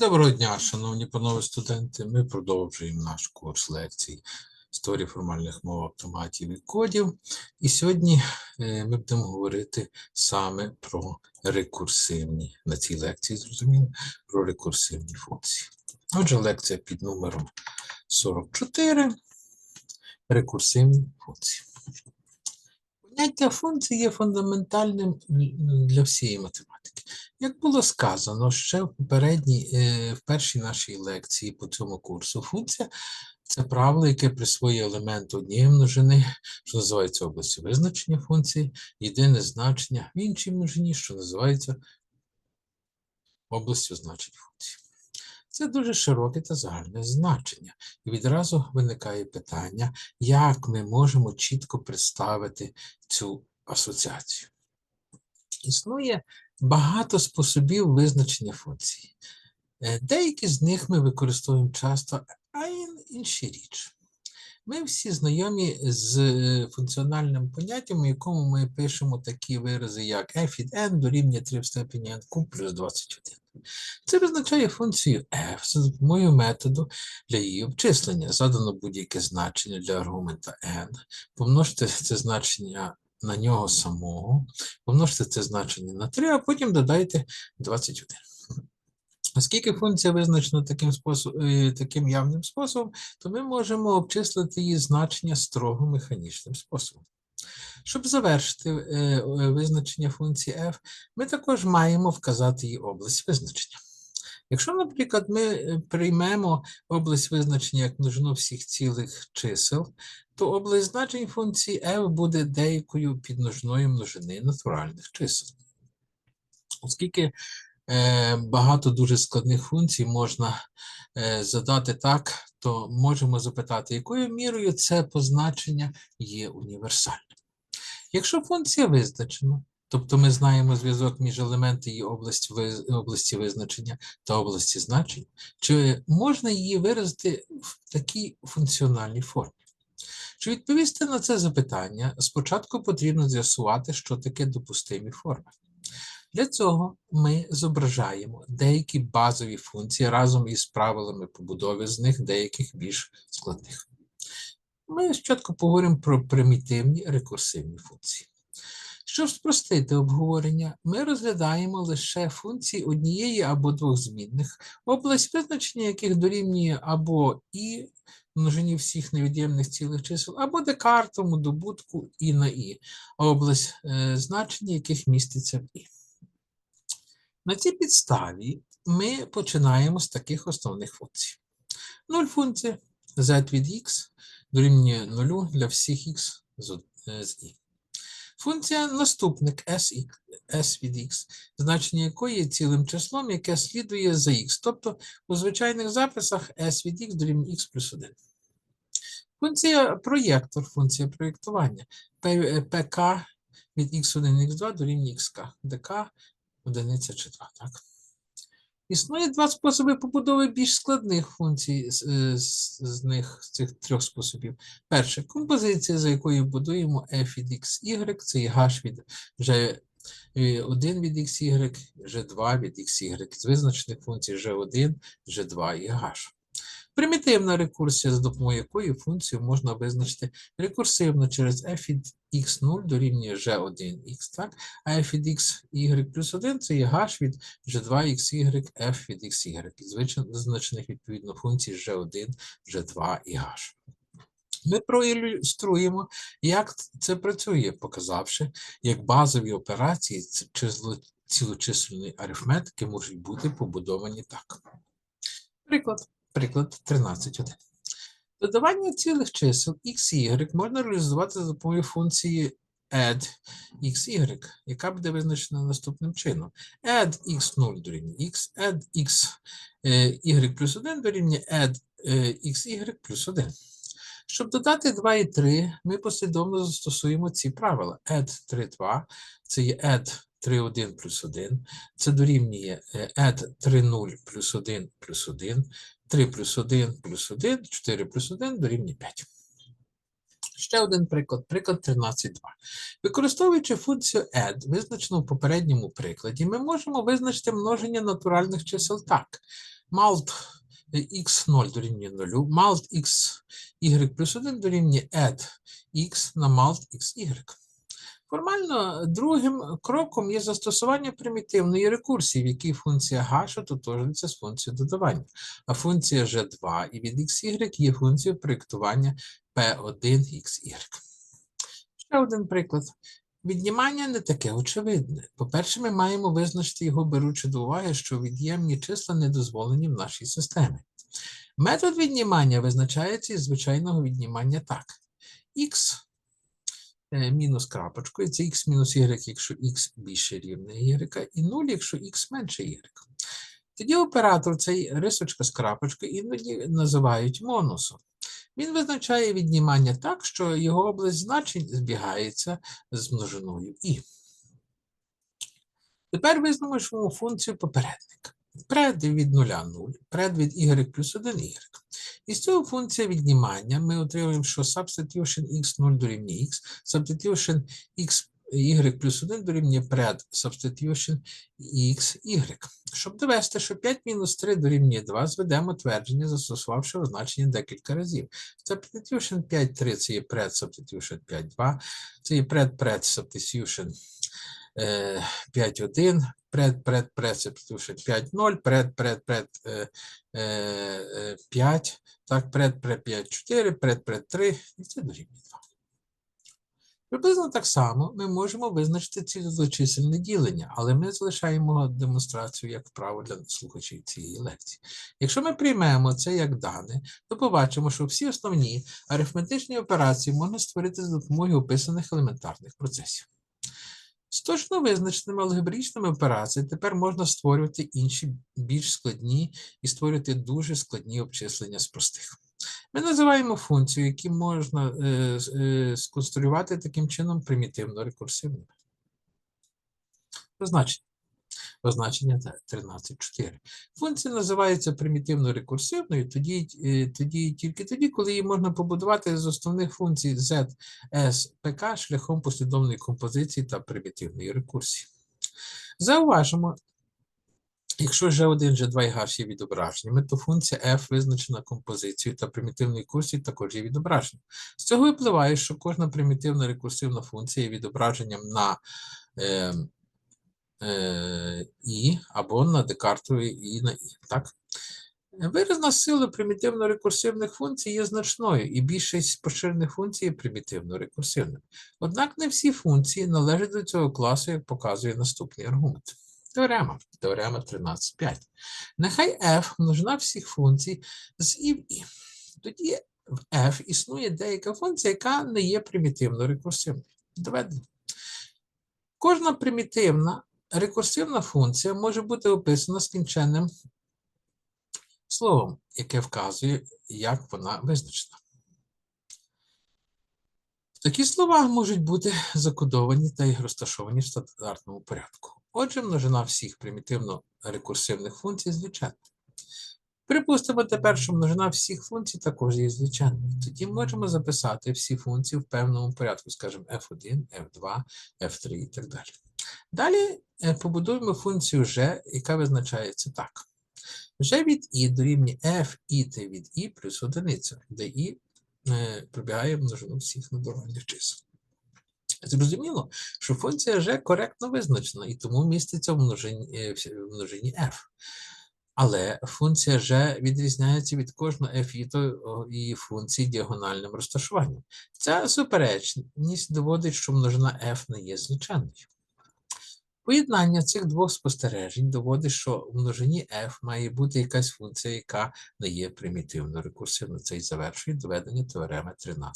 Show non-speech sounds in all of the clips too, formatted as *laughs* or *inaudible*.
Доброго дня, шановні панове студенти. Ми продовжуємо наш курс лекцій історії формальних мов автоматів і кодів. І сьогодні е, ми будемо говорити саме про рекурсивні на цій лекції, зрозуміло, про рекурсивні функції. Отже, лекція під номером 44. Рекурсивні функції. Поняття функції є фундаментальним для всієї математики. Як було сказано ще в попередній, е, в першій нашій лекції по цьому курсу, функція це правило, яке присвоює елемент однієї множини, що називається областю визначення функції, єдине значення в іншій множині, що називається областю значень функції. Це дуже широке та загальне значення. І відразу виникає питання, як ми можемо чітко представити цю асоціацію. Існує багато способів визначення функції. Е, Деякі з них ми використовуємо часто, а ін- інші річ. Ми всі знайомі з е, функціональним поняттям, у якому ми пишемо такі вирази, як f від n дорівнює 3 в степені n куб плюс 21. Це визначає функцію f за допомогою методу для її обчислення. Задано будь-яке значення для аргумента n, помножте це значення на нього самого, помножте це значення на 3, а потім додайте 21. Оскільки функція визначена таким, способ, е, таким явним способом, то ми можемо обчислити її значення строго механічним способом. Щоб завершити е, е, визначення функції f, ми також маємо вказати її область визначення. Якщо, наприклад, ми приймемо область визначення як множину всіх цілих чисел, то область значень функції f буде деякою підмножиною множини натуральних чисел. Оскільки багато дуже складних функцій можна е, задати так, то можемо запитати, якою мірою це позначення є універсальним. Якщо функція визначена, тобто ми знаємо зв'язок між елементи її області, області визначення та області значень, чи можна її виразити в такій функціональній формі? Щоб відповісти на це запитання, спочатку потрібно з'ясувати, що таке допустимі форми. Для цього ми зображаємо деякі базові функції разом із правилами побудови з них деяких більш складних. Ми спочатку поговоримо про примітивні рекурсивні функції. Щоб спростити обговорення, ми розглядаємо лише функції однієї або двох змінних, область визначення яких дорівнює або і множині всіх невід'ємних цілих чисел, або декартовому добутку і на і, а область е, значення яких міститься в і. На цій підставі ми починаємо з таких основних функцій. Нуль функція z від x дорівнює нулю для всіх x з, е, з і. Функція наступник s, s від x, значення якої є цілим числом, яке слідує за x. Тобто у звичайних записах s від x дорівнює x плюс 1. Функція проєктор, функція проєктування. П- е, pk від x1 x2 дорівнює xk, dk одиниця чи 2, так? Існує два способи побудови більш складних функцій з, е, з, з них, з цих трьох способів. Перше, композиція, за якою будуємо f від xy, це є h від g1 від xy, g2 від xy, з визначених функцій g1, g2 і h. Примітивна рекурсія, за допомогою якої функцію можна визначити рекурсивно через f від x0 дорівнює g1x, так? а f від xy плюс 1 це є h від g2xy, f від xy, з визначених відповідно функцій g1, g2 і h. Ми проілюструємо, як це працює, показавши, як базові операції ц- число- арифметики можуть бути побудовані так. Приклад. Приклад 13.1. Додавання цілих чисел x y можна реалізувати за допомогою функції add xy, яка буде визначена наступним чином. add x0 дорівнює x, add x е, y плюс 1 дорівнює add е, xy плюс 1. Щоб додати 2 і 3, ми послідовно застосуємо ці правила. add 3, 2, це є add 3, 1 плюс 1, це дорівнює е, add 3, 0 плюс 1 плюс 1, 3 плюс 1 плюс 1, 4 плюс 1 дорівнює 5. Ще один приклад, приклад 13.2. Використовуючи функцію add, визначену в попередньому прикладі, ми можемо визначити множення натуральних чисел так. malt x0 дорівнює 0, malt x y плюс 1 дорівнює add x на malt xy. Формально другим кроком є застосування примітивної рекурсії, в якій функція h ототожнюється з функцією додавання, а функція g2 і від xy є функцією проєктування p1xy. Ще один приклад. Віднімання не таке очевидне. По-перше, ми маємо визначити його, беручи до уваги, що від'ємні числа не дозволені в нашій системі. Метод віднімання визначається із звичайного віднімання так. Х мінус крапочкою, це х мінус y, якщо х більше рівне y, і 0, якщо х менше y. Тоді оператор цей рисочка з крапочкою іноді називають монусом. Він визначає віднімання так, що його область значень збігається з множиною і. Тепер визнаємо функцію попередника. Пред від 0 0, пред від y плюс 1 y. І з цього функція віднімання ми отримуємо, що substitution x0 дорівнює x, substitution x y плюс 1 дорівнює пред substitution x, y. Щоб довести, що 5 мінус 3 дорівнює 2, зведемо твердження, застосувавши означення декілька разів. Substitution 5, 3 це є пред substitution 5, 2, це є пред пред substitution 5, 1, пред пред пред substitution 5, 0, пред пред пред 5, так, пред пред 5, 4, пред пред 3, і це дорівнює 2. Приблизно так само ми можемо визначити цілочисельне ділення, але ми залишаємо демонстрацію як вправо для слухачів цієї лекції. Якщо ми приймемо це як дане, то побачимо, що всі основні арифметичні операції можна створити за допомогою описаних елементарних процесів. З точно визначеними алгебричними операціями тепер можна створювати інші більш складні і створювати дуже складні обчислення з простих. Ми називаємо функцію, які можна е, е, сконструювати таким чином примітивно рекурсивними. Позначення. Позначення 13.4. Функція називається примітивно рекурсивною тоді, е, тоді, тільки тоді, коли її можна побудувати з основних функцій Z, S, PK шляхом послідовної композиції та примітивної рекурсії. Зауважимо, Якщо G1, G2 і H є відображеннями, то функція f визначена композицією та примітивною курсією також є відображенням. З цього випливає, що кожна примітивна рекурсивна функція є відображенням на е, і або на декартові і на і. Так? Виразна сила примітивно-рекурсивних функцій є значною, і більшість поширених функцій є примітивно-рекурсивними. Однак не всі функції належать до цього класу, як показує наступний аргумент. Теорема. Теорема 13.5. Нехай f множина всіх функцій з і в і. Тоді в f існує деяка функція, яка не є примітивно рекурсивною. Доведено. Кожна примітивна рекурсивна функція може бути описана скінченним словом, яке вказує, як вона визначена. Такі слова можуть бути закодовані та й розташовані в стандартному порядку. Отже, множина всіх примітивно-рекурсивних функцій звичайна. Припустимо тепер, що множина всіх функцій також є звичайною. Тоді можемо записати всі функції в певному порядку, скажімо, f1, f2, f3 і так далі. Далі е, побудуємо функцію g, яка визначається так. g від і дорівнює f і від і плюс одиниця, де і е, пробігає множину всіх натуральних чисел. Зрозуміло, що функція g коректно визначена і тому міститься в множині, е, в множині f. Але функція g відрізняється від кожної f і функції діагональним розташуванням. Ця суперечність доводить, що множина f не є звичайною. Поєднання цих двох спостережень доводить, що в множині f має бути якась функція, яка не є примітивно рекурсивною. Це і завершує доведення теореми 13.5.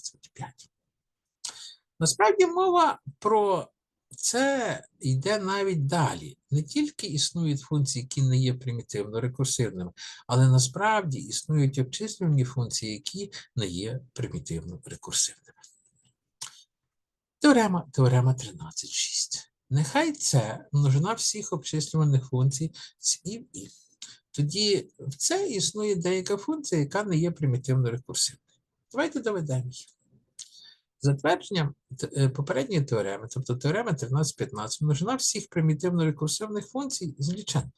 Насправді мова про це йде навіть далі. Не тільки існують функції, які не є примітивно рекурсивними, але насправді існують обчислювані функції, які не є примітивно рекурсивними. Теорема теорема 13.6. Нехай це множина всіх обчислюваних функцій з і в і. Тоді в це існує деяка функція, яка не є примітивно рекурсивною. Давайте доведемо її. Затвердження т- е, попередньої теореми, тобто теорема 13-15, множина всіх примітивно-рекурсивних функцій зліченна.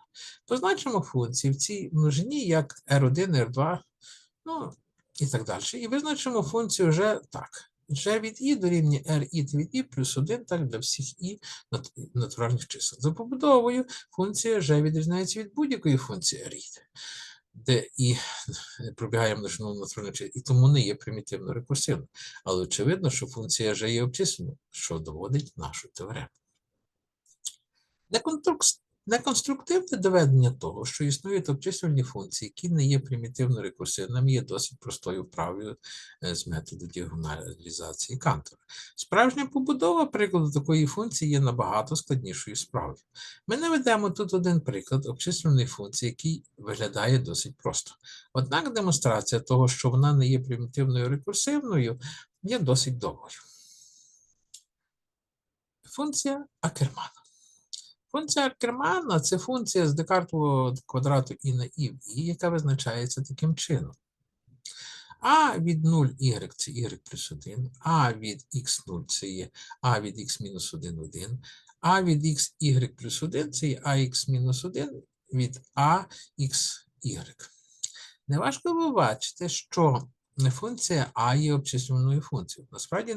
Позначимо функції в цій множині як R1, R2, ну і так далі. І визначимо функцію вже так. G від і дорівнює RI від і плюс 1 так для всіх і натуральних чисел. За побудовою функція G відрізняється від будь-якої функції RI, де і *laughs* пробігає множину натуральних чисел, і тому не є примітивно рекурсивною. Але очевидно, що функція G є обчисленою, що доводить нашу теорему. Неконструктивне доведення того, що існують обчислювальні функції, які не є примітивно рекурсивними, є досить простою вправою е, з методу діагоналізації Кантора. Справжня побудова прикладу такої функції є набагато складнішою справою. Ми наведемо тут один приклад обчислювальної функції, який виглядає досить просто. Однак демонстрація того, що вона не є примітивною рекурсивною, є досить довгою. Функція Акермана. Функція Акермана – це функція з декартового квадрату і на і в і, яка визначається таким чином. А від 0 y це y плюс 1, а від x0 це є а від x мінус 1, 1, а від x y плюс 1 це є ax мінус 1 від a x y. Неважко побачити, що функція а є обчислюваною функцією. Насправді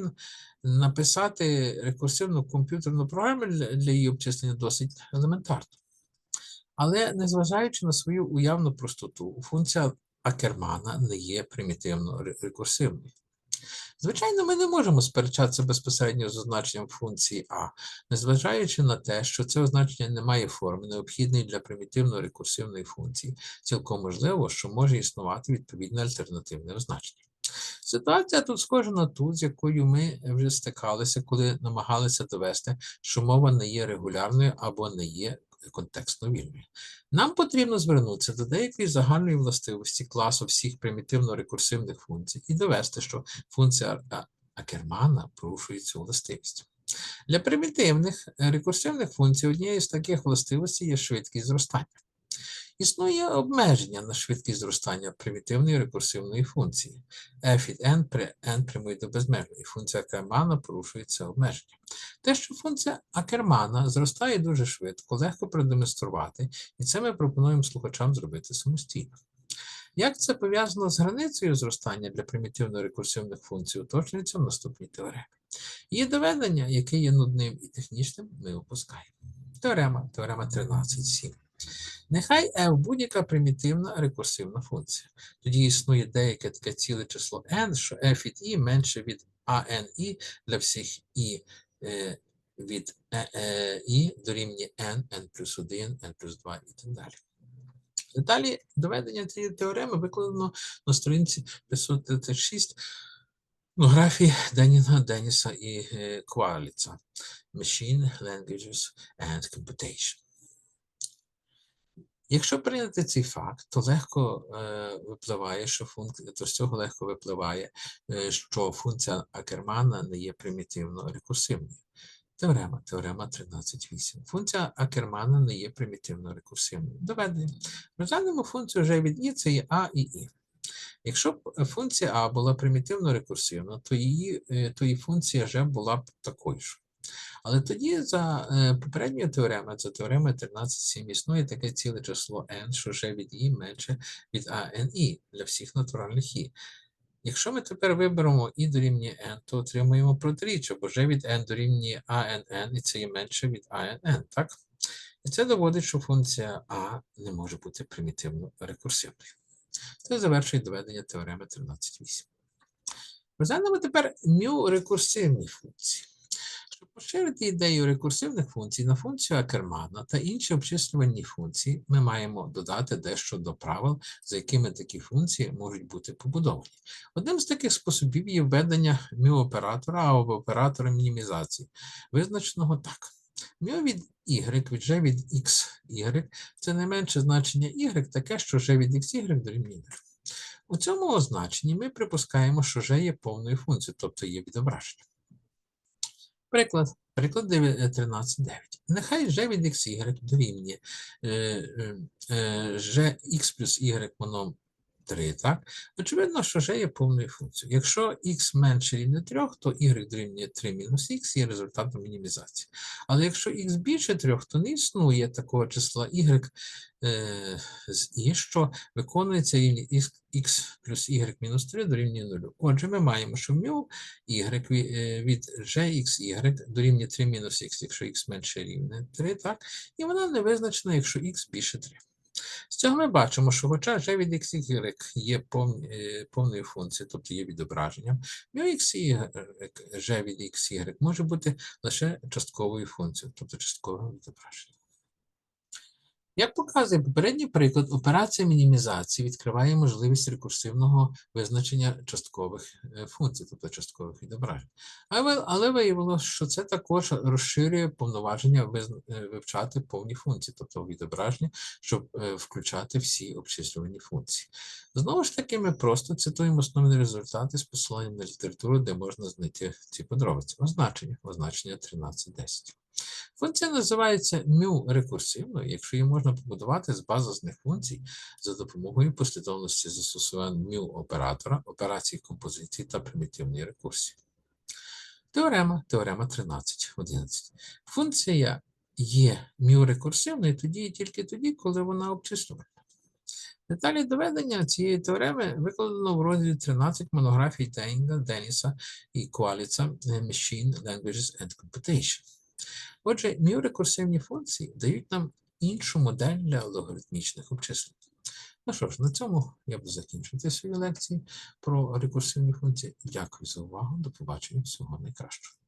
написати рекурсивну комп'ютерну програму для її обчислення досить елементарно. Але незважаючи на свою уявну простоту, функція Акермана не є примітивно рекурсивною. Звичайно, ми не можемо сперечатися безпосередньо з означенням функції А, незважаючи на те, що це означення не має форми, необхідної для примітивно-рекурсивної функції, цілком можливо, що може існувати відповідне альтернативне означення. Ситуація тут схожа на ту, з якою ми вже стикалися, коли намагалися довести, що мова не є регулярною або не є контекстно вільною. Нам потрібно звернутися до деякої загальної властивості класу всіх примітивно-рекурсивних функцій і довести, що функція Акермана порушує цю властивість. Для примітивних е, рекурсивних функцій однією з таких властивостей є швидкість зростання. Існує обмеження на швидкість зростання примітивної рекурсивної функції. f від n при n прямує до безмежної. Функція Акермана порушує це обмеження. Те, що функція Акермана зростає дуже швидко, легко продемонструвати, і це ми пропонуємо слухачам зробити самостійно. Як це пов'язано з границею зростання для примітивно-рекурсивних функцій, уточнюється в наступній теоремі. Її доведення, яке є нудним і технічним, ми опускаємо. Теорема, теорема 13.7. Нехай f будь-яка примітивна рекурсивна функція. Тоді існує деяке таке ціле число n, що f від і менше від ani для всіх і е, від е, е, i дорівнює n, n плюс 1, n плюс 2 і так далі. Далі доведення цієї теореми викладено на сторінці 536 графії Деніна, Деніса і е, Кваліца Machine, Languages and Computation. Якщо прийняти цей факт, то легко е, випливає, що функція, то з цього легко випливає, е, що функція Акермана не є примітивно рекурсивною. Теорема, теорема 13.8. Функція Акермана не є примітивно рекурсивною. Доведення. Розглянемо функцію вже від і, це є А і І. Якщо б функція А була примітивно рекурсивна, то її, е, то і функція G була б такою ж. Але тоді за е, попередньою теоремою, за теоремою 13.7, існує таке ціле число n, що G від і менше від ANI для всіх натуральних і. Якщо ми тепер виберемо і дорівнює n, то отримуємо протиріччя, бо G від n дорівнює ANN, і це є менше від ANN, так? І це доводить, що функція А не може бути примітивно рекурсивною. Це завершує доведення теореми 13.8. Розглянемо тепер мю-рекурсивні функції. Щоб поширити ідею рекурсивних функцій на функцію Акермана та інші обчислювальні функції, ми маємо додати дещо до правил, за якими такі функції можуть бути побудовані. Одним з таких способів є введення мю-оператора або оператора мінімізації, визначеного так. Мю від y від g від xy – це найменше значення y таке, що g від xy дорівнює 0. У цьому означенні ми припускаємо, що g є повною функцією, тобто є відображення. Приклад. Приклад 13.9. Нехай g від xy дорівнює g x е, плюс y воно 3, так? Очевидно, що g є повною функцією. Якщо x менше рівня 3, то y дорівнює 3 мінус x є результатом мінімізації. Але якщо x більше 3, то не існує такого числа y е, з і, що виконується рівні x, x плюс y мінус 3 дорівнює 0. Отже, ми маємо, що μ y е, від gxy дорівнює 3 мінус x, якщо x менше рівня 3, так? І вона не визначена, якщо x більше 3. З цього ми бачимо, що хоча g від x, y є е, повною функцією, тобто є відображенням, μ x, y, g від x, y може бути лише частковою функцією, тобто частковим відображенням. Як показує попередній приклад, операція мінімізації відкриває можливість рекурсивного визначення часткових е, функцій, тобто часткових відображень. Але, виявилося, що це також розширює повноваження е, вивчати повні функції, тобто відображення, щоб е, включати всі обчислювані функції. Знову ж таки, ми просто цитуємо основні результати з посиланням на літературу, де можна знайти ці подробиці. Означення, означення 13.10. Функція називається мю рекурсивною, якщо її можна побудувати з базисних функцій за допомогою послідовності застосувань мю оператора, операції композиції та примітивної рекурсії. Теорема, теорема 13.11. Функція є мю рекурсивною тоді і тільки тоді, коли вона обчислювана. Деталі доведення цієї теореми викладено в розділі 13 монографій Тейнга, Деніса і Куаліца Machine Languages and Computation. Отже, міорекурсивні функції дають нам іншу модель для логарифмічних обчислень. Ну що ж, на цьому я буду закінчувати свої лекції про рекурсивні функції. Дякую за увагу. До побачення. Всього найкращого.